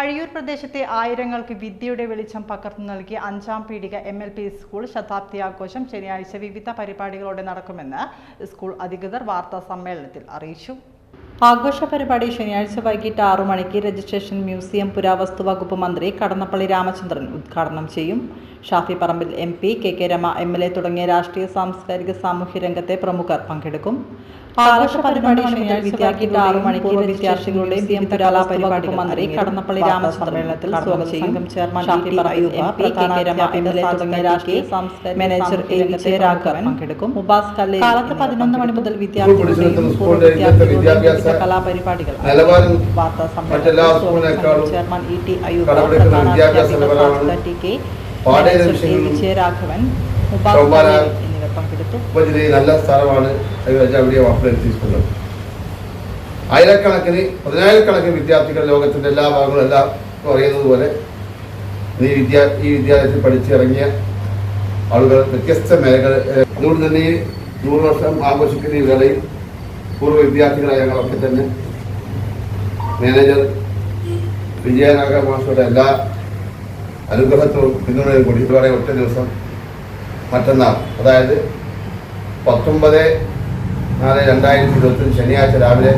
അഴിയൂർ പ്രദേശത്തെ ആയിരങ്ങൾക്ക് വിദ്യയുടെ വെളിച്ചം പകർന്നു നൽകിയ Anjam Peedika M L P school ശതാബ്ദി ആഘോഷം ശനിയാഴ്ച വിവിധ പരിപാടികളോടെ നടക്കുമെന്ന് സ്കൂൾ അധികൃതർ വാർത്താ സമ്മേളനത്തിൽ അറിയിച്ചു. ആഘോഷ പരിപാടി ശനിയാഴ്ച വൈകിട്ട് ആറു മണിക്ക് രജിസ്ട്രേഷൻ മ്യൂസിയം പുരാവസ്തു വകുപ്പ് മന്ത്രി കടന്നപ്പള്ളി രാമചന്ദ്രൻ ഉദ്ഘാടനം ചെയ്യും. Shafi Parambil M P K K Rama M L A തുടങ്ങിയ രാഷ്ട്രീയ സാംസ്കാരിക സാമൂഹ്യ രംഗത്തെ പ്രമുഖർ പങ്കെടുക്കും. ആഘോഷ പരിപാടി വിദ്യാർത്ഥികളുടെ ആറു മണിക്ക് വിദ്യാർത്ഥികളുടെയും എം മന്ത്രി കടന്നപ്പള്ളി രാമചന്ദ്രൻ സ്വാഗതം സംഘം chairman Shafi Parambil M P K K Rama M L A തുടങ്ങിയ രാഷ്ട്രീയ സാംസ്കാരിക മാനേജർ എ വിജയരാഘവൻ പങ്കെടുക്കും. മുബാസ് കല്ലെ കാലത്ത് പതിനൊന്ന് മണി മുതൽ വിദ്യാർത്ഥികളുടെയും പൂർവ വിദ്യാർത്ഥികളുടെയും കലാപരിപാടികൾ വാർത്താ സമ്മേളനത്തിൽ ചെയർമാൻ ഇ ടി അയ്യൂബ് കടപിടിക്കുന്ന പ്രധാന അധ്യാപിക ടി കെ വിജയരാഘവൻ എന്നിവർ പങ്കെടുത്തു. നല്ല സ്ഥലമാണ്. അവിടെ വാക്കുകൾ ആയിരക്കണക്കിന് പതിനായിരക്കണക്കിന് വിദ്യാർത്ഥികൾ ലോകത്തിന്റെ എല്ലാ ഭാഗങ്ങളും എല്ലാം അറിയുന്നത് പോലെ ഈ വിദ്യാ ഈ വിദ്യാലയത്തിൽ പഠിച്ചിറങ്ങിയ ആളുകൾ വ്യത്യസ്ത മേഖല അതുകൊണ്ട് തന്നെ ഈ നൂറ് വർഷം ആഘോഷിക്കുന്ന ഈ വേളയിൽ പൂർവ വിദ്യാർത്ഥികളായ ഞങ്ങളൊക്കെ തന്നെ മാനേജർ വിജയനാഗ മാഷയുടെ എല്ലാ അനുഗ്രഹത്തോടും പിന്തുണയും കൂടി ഇതുവരെ ഒറ്റ ദിവസം മറ്റന്നാൾ അതായത് പത്തൊമ്പത് നാല് രണ്ടായിരത്തി ഇരുപത്തി ശനിയാഴ്ച രാവിലെ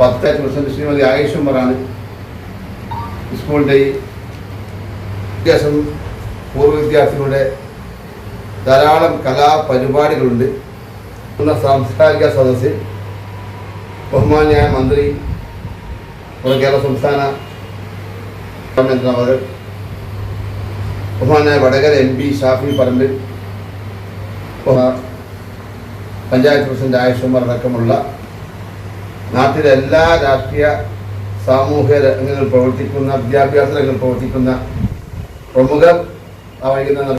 പത്ത് പ്രസിഡന്റ് ശ്രീമതി ആയിഷുമറാണ് സ്കൂളിന്റെ ഈ വിദ്യാഭ്യാസം പൂർവ വിദ്യാർത്ഥികളുടെ ധാരാളം കലാപരിപാടികളുണ്ട് സാംസ്കാരിക സദസ്സിൽ ബഹുമാന്യായ മന്ത്രി കേരള സംസ്ഥാന അവർ ബഹുമാനായ Vadakara M P Shafi Parambil panchayat president ആയുഷ്മാർ അടക്കമുള്ള നാട്ടിലെ എല്ലാ രാഷ്ട്രീയ സാമൂഹ്യ രംഗങ്ങളിൽ പ്രവർത്തിക്കുന്ന വിദ്യാഭ്യാസ രംഗങ്ങളിൽ പ്രവർത്തിക്കുന്ന പ്രമുഖർ ആ വൈകുന്നേരം